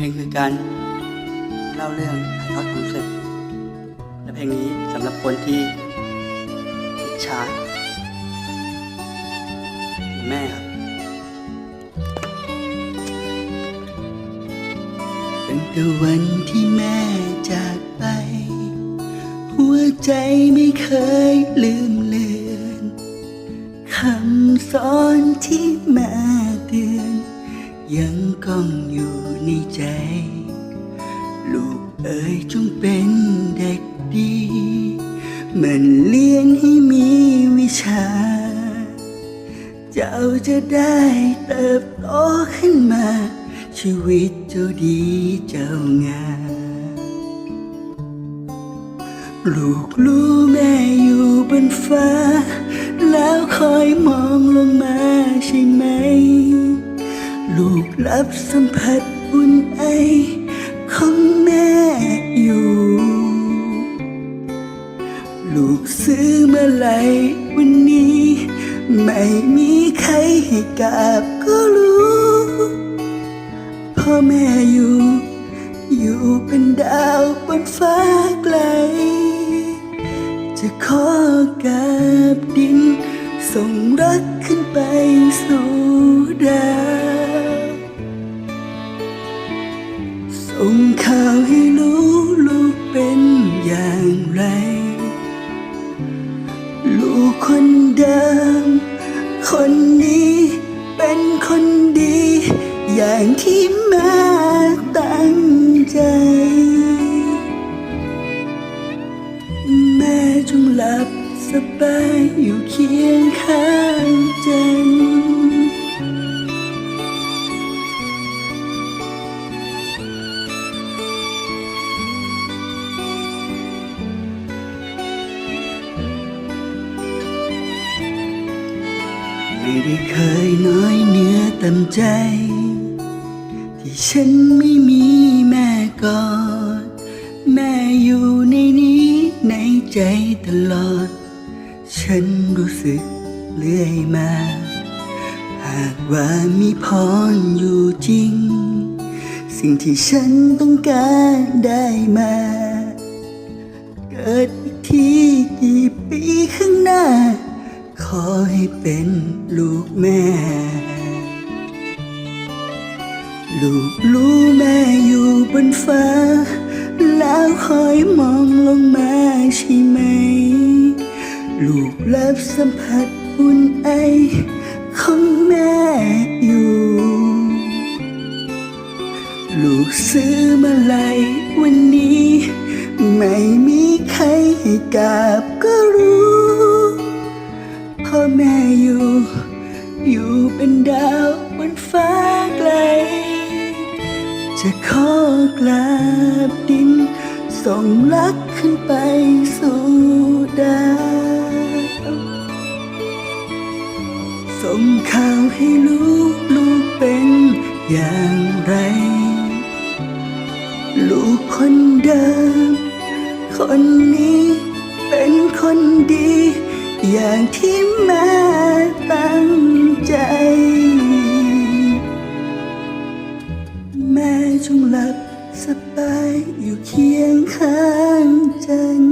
เพลงคือการเล่าเรื่องถ่ายทอดความรู้สึก และเพลงนี้สำหรับคนที่อิจฉาแม่ครับตั้งแต่วันที่แม่จากไป หัวใจไม่เคยลืมเลือนคำสอนที่แม่เตือนยัง ก้องอยู่ในใจ ลูกเอ๋ยจงเป็นเด็กดี มันเรียนให้มีวิชา เจ้าจะได้เติบโตขึ้นมา ชีวิตเจ้าดีเจ้างามลูกรู้แม่อยู่บนฟ้า แล้วคอยมองลงมาใช่ไหม ลูกรับสัมผัสอุ่นไอของแม่อยู่ ลูกซื้อเมื่อไหรวันนี้ ไม่มีใครให้กราบก็รู้พ่อแม่อยู่ อยู่เป็นดาวบนฟ้าไกล จะขอกราบดินส่งรักขึ้นไปสู่ดาว ส่งข่าวให้รู้ลูกเป็นอย่างไร ลูกคนเดิม คนนี้เป็นคนดี อย่างที่แม่ตั้งใจ แม่จงหลับสบายอยู่เคียงข้างจัน ไม่ได้เคยน้อยเนื้อต่ำใจ ที่ฉันไม่มีแม่กอด แม่อยู่ในนี้ในใจตลอด ฉันรู้สึกเลื่อยมา หากว่ามีพรอยู่จริง สิ่งที่ฉันต้องการได้มา เกิดอีกทีกี่ปี เป็นลูกแม่ ลูกรู้แม่อยู่บนฟ้า แล้วคอยมองลงมาใช่ไหม ลูกรับสัมผัสอุ่นไอของแม่อยู่ ลูกซื้อมาไหลวันนี้ ไม่มีใครให้กราบก็รู้ แม่อยู่ อยู่เป็นดาวบนฟ้าไกล จะขอกราบดิน ส่งรักขึ้นไปสู่ดาวส่งข่าวให้รู้ลูกเป็นอย่างไร ลูกคนเดิม คนนี้เป็นคนดี อย่างที่แม่ตั้งใจ แม่จงหลับสบายอยู่เคียงข้างจัน